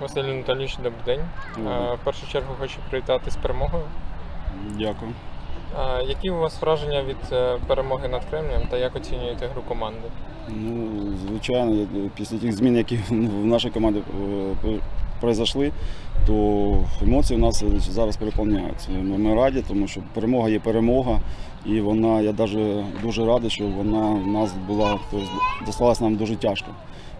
Василь Анатолійович, добрий день. Добрий. Е, В першу чергу хочу привітати з перемогою. Дякую. Е, Які у вас враження від е, перемоги над Кремлем та як оцінюєте гру команди? Ну, звичайно, після тих змін, які в нашій команді е, пр- произошли, то емоції у нас зараз переповняються. Ми, раді, тому що перемога є перемога, і вона, я навіть дуже радий, що вона в нас була, тобто досталась нам дуже тяжко.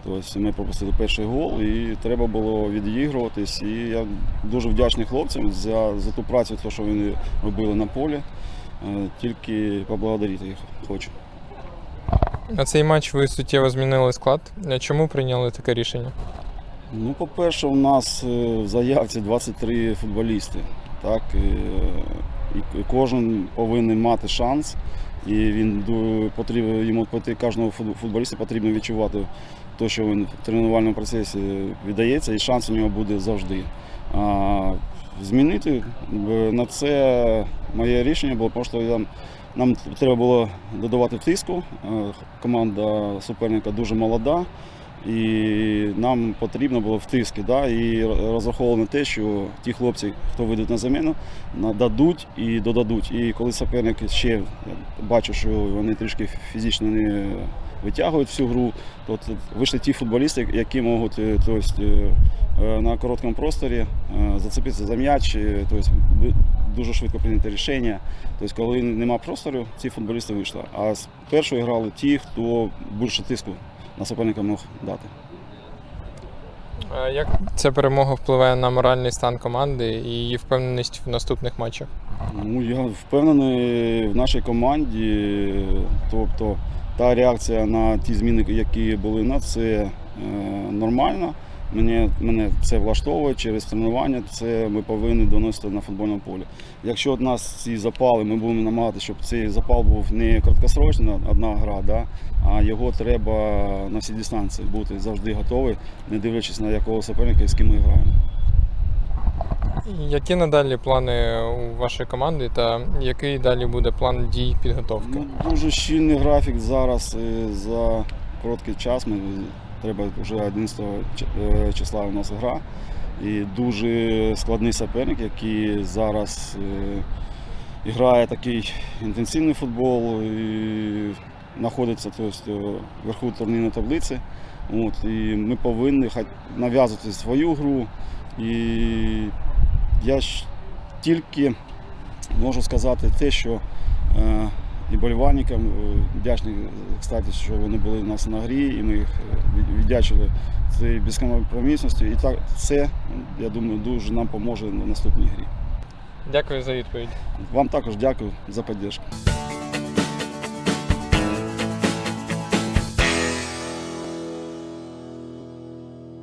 Тобто ми пропустили перший гол і треба було відігруватись. І я дуже вдячний хлопцям за, за ту працю, що вони робили на полі. Е, Тільки поблагодарити їх хочу. На цей матч ви суттєво змінили склад. Чому прийняли таке рішення? Ну, по-перше, у нас е, в заявці 23 футболісти. Так? І, е, кожен повинен мати шанс. І він потрібно йому поти- кожному фут- футболісту потрібно відчувати те, що він в тренувальному процесі віддається, і шанс у нього буде завжди. А змінити на це моє рішення було, тому що нам треба було додавати тиску. Е, Команда суперника дуже молода. І нам потрібно було втиски, да, і розраховували на те, що ті хлопці, хто вийдуть на заміну, дадуть і додадуть. І коли суперник ще бачу, що вони трішки фізично не витягують всю гру, то вийшли ті футболісти, які можуть е, то есть, е, е, на короткому просторі зацепитися за м'яч, то есть, дуже швидко прийняти рішення. Тобто, коли нема простору, ці футболісти вийшли. А з першої грали ті, хто більше тиску на суперника мог дати. А Як ця перемога впливає на моральний стан команди і її впевненість в наступних матчах? Ну, я впевнений в нашій команді. Тобто та реакція на ті зміни, які були на це е, нормальна. Мене, мене це влаштовує через тренування. Це ми повинні доносити на футбольному полі. Якщо от нас ці запали, ми будемо намагатися, щоб цей запал був не короткосрочний, одна гра, да, а його треба на всі дистанції бути завжди готовий, не дивлячись на якого суперника і з ким ми граємо. Які надалі плани у вашої команди та який далі буде план дій підготовки? Ну, дуже щільний графік зараз е, за короткий час. Ми, треба вже 11 е, числа у нас гра. І дуже складний суперник, який зараз е, грає такий інтенсивний футбол і знаходиться тобто, вверху турнірної таблиці. От, і ми повинні нав'язувати свою гру. І я ж тільки можу сказати те, що е, і болівальникам вдячні вдячний, кстати, що вони були у нас на грі, і ми їх е, віддячили цієї безкомпромісністю. І так це, я думаю, дуже нам поможе на наступній грі. Дякую за відповідь. Вам також дякую за підтримку.